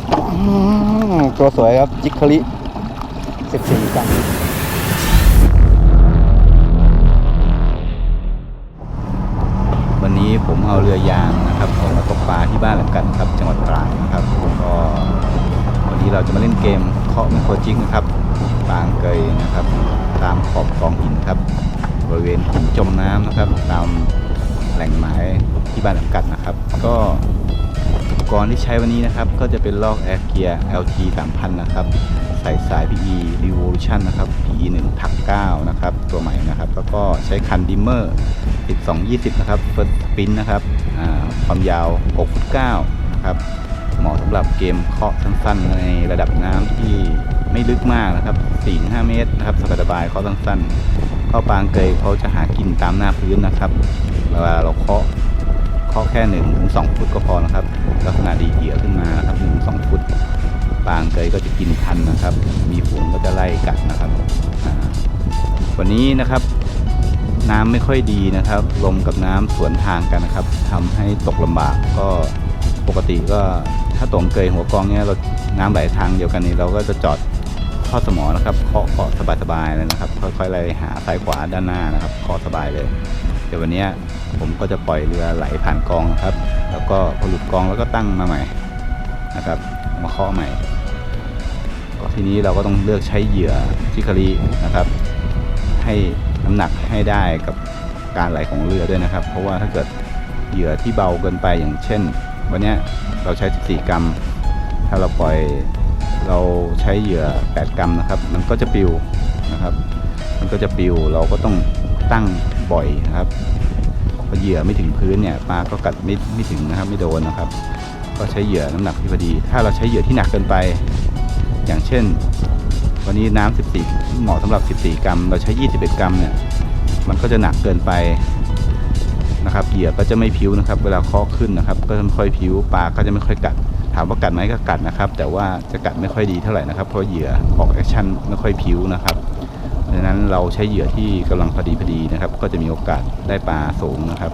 บตัวสวยครับ จิกคลิ14กรัมวันนี้ผมเอาเรือยางนะครับออกมาตกปลาที่บ้านแหลมกันครับ จังหวัดตราดนะครับก็วันนี้เราจะมาเล่นเกมเคาะไมโครจิกนะครับปางเกยนะครับ ตามขอบกองหินครับ บริเวณหินจมน้ำนะครับ ตามแหล่งหมายที่บ้านแหลมกันนะครับ ก็ ปกรณ์ที่ใช้วันนี้นะครับ ก็จะเป็นลอกแอร์เกียร์ LT 3000 นะครับ ใส่สาย PE Revolution นะครับ PE 1ถัก9นะครับ ตัวใหม่นะครับ แล้วก็ใช้คันดิมเมอร์ 1220 นะครับ First Spin นะครับความยาว6ฟุต9นะครับเหมาะสำหรับเกมเคาะสั้นๆ ในระดับน้ำที่ไม่ลึกมากนะครับ 4-5 เมตรนะครับสบายๆเคาะสั้นๆเข้าปางเกยเขาจะหากินตามหน้าพื้นนะครับ เวลาเราเคาะาะแค่1นถึงสฟุตก็พอนะครับ ลักษณะดีเหี่ยขึ้นมานะครับ1นสฟุตปางเกยก็จะกินทันนะครับ มีฝูงก็จะไล่กัดนะครับวันนี้นะครับน้ำไม่ค่อยดีนะครับ ลมกับน้ำสวนทางกันนะครับทำให้ตกลำบากก็ปกติก็ถ้าตรงเกยหัวกองเนี้ยเราน้ำไหลทางเดียวกันนี่เราก็จะจอด ข้อสมอนะครับเคาะเคาะสบายๆเลยนะครับ ค่อยๆไล่หาซ้ายขวาด้านหน้านะครับเคาะสบายเลย เดี๋ยววันนี้ผมก็จะปล่อยเรือไหลผ่านกองนะครับ แล้วก็พอหลุดกองแล้วก็ตั้งมาใหม่นะครับมาเคาะใหม่ ก็ทีนี้เราก็ต้องเลือกใช้เหยื่อชิคารีนะครับ ให้น้ำหนักให้ได้กับการไหลของเรือด้วยนะครับ เพราะว่าถ้าเกิดเหยื่อที่เบาเกินไปอย่างเช่น วันนี้เราใช้ 14 กรัม ถ้าเราปล่อย เราใช้เหยื่อ 8 กรัมนะครับ มันก็จะปิวนะครับ มันก็จะปิวเราก็ต้องตั้งบ่อยนะครับพอเหยื่อไม่ถึงพื้นเนี่ยปลาก็กัดไม่ไม่ถึงนะครับไม่โดนนะครับ ก็ใช้เหยื่อน้ำหนักที่พอดี ถ้าเราใช้เหยื่อที่หนักเกินไป อย่างเช่น วันนี้น้ำ14 เหมาะสำหรับ 14 กรัม เราใช้ 21 กรัมเนี่ยมันก็จะหนักเกินไปนะครับเหยื่อก็จะไม่พิ้วนะครับ เวลาเคาะขึ้นนะครับ ก็จะไม่ค่อยพิ้วปลาก็จะไม่ค่อยกัด ถามว่ากัดไหมก็กัดนะครับ แต่ว่าจะกัดไม่ค่อยดีเท่าไหร่นะครับเพราะเหยื่อออกแอคชั่นไม่ค่อยพิ้วนะครับดังนั้นเราใช้เหยื่อที่กำลังพอดีพอดีนะครับ ก็จะมีโอกาสได้ปลาสูงนะครับ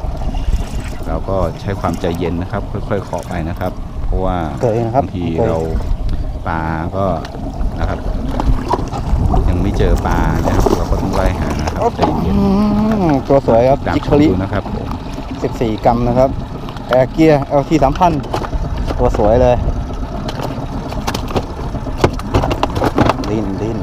เราก็ใช้ความใจเย็นนะครับ ค่อยๆเคาะไปนะครับ เพราะว่าเกยนะครับบางทีเกยเราปลาก็นะครับ ยังไม่เจอปลานะครับเราก็ต้องไล่หานะครับใจเย็นอืมตัวสวยครับตามจิกชคมลิดูนะครับผม14กรัมนะครับแอร์เกียร์ LT 3000 ตัวสวยเลย ดินดิน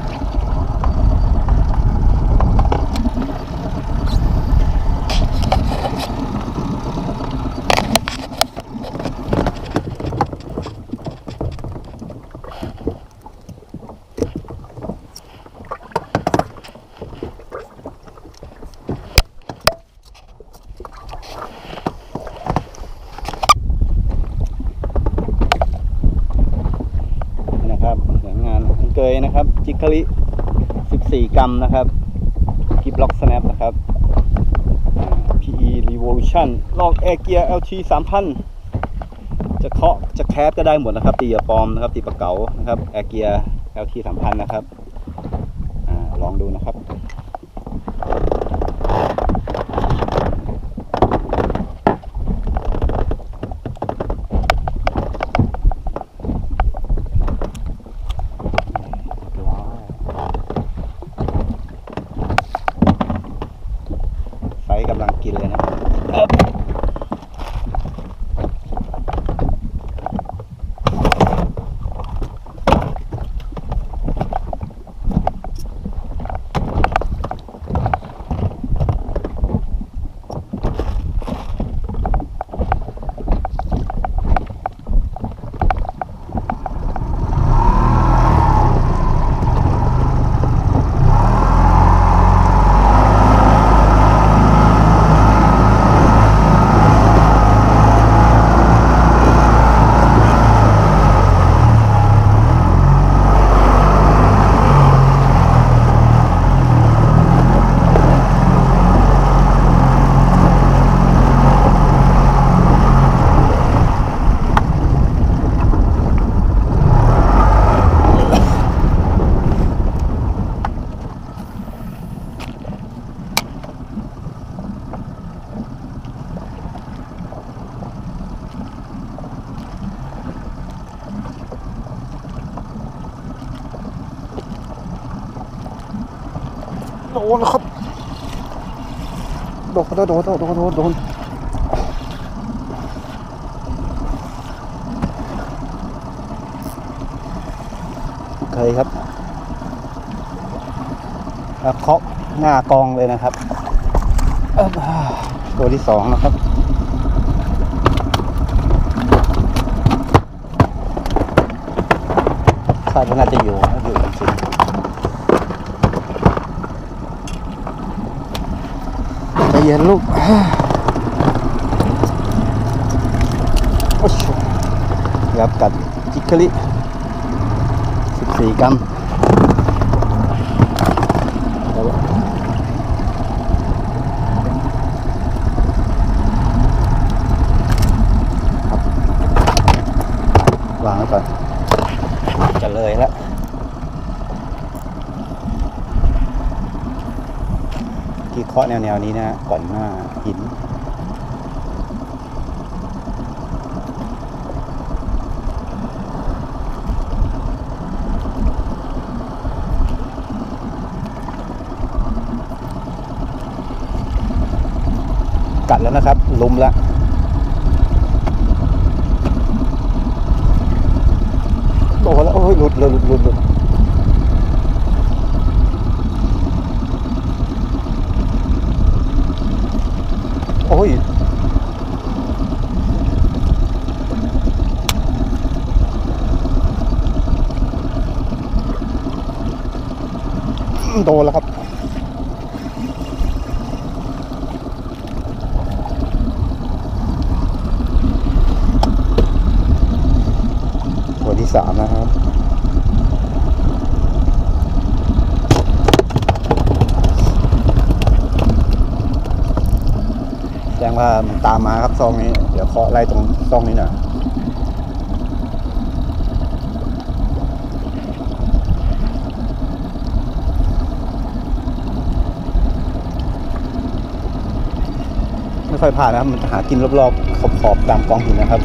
นะครับผลงาน เกยนะครับ จิกคลิ 14 กรัมนะครับ กิบล็อกสแนปนะครับ PE Revolution ลอกแอร์เกียร์ LT 3000 จะเคาะจะแคปก็ได้หมดนะครับ ตีอะปอมนะครับ ตีปะเก๋านะครับแอร์เกียร์ LT 3000 นะครับอลองดูนะครับ ไซส์กำลังกินเลยนะ โดนครับ โดนโดนโดนโดนโดนโดนโดนเคยครับแล้วเคาะหน้ากองเลยนะครับ ตัวที่สองนะครับคาดว่าน่าจะอยู่นะอยู่จริงๆใจเย็นลูกโอ้ยครับกัดจิกคลิ14 กรัมแล้วครับวางไว้ก่อน จะเลยแล้ว ที่เคาะแนวๆนี้นะก่อนหน้าหินกัดแล้วนะครับ ลุมแล้โดนแล้วโอ้ยหลุดหลุดหลุดหลุดหลุดโอ้ย โดนแล้วครับ ตัวที่สามนะครับแสดงว่ามันตามมาครับซองนี้ เดี๋ยวเคาะไล่ตรงซองนี้หน่อย ค่อยผ่านนะครับมันหากินรอบๆขอบๆตามกองหินนะครับ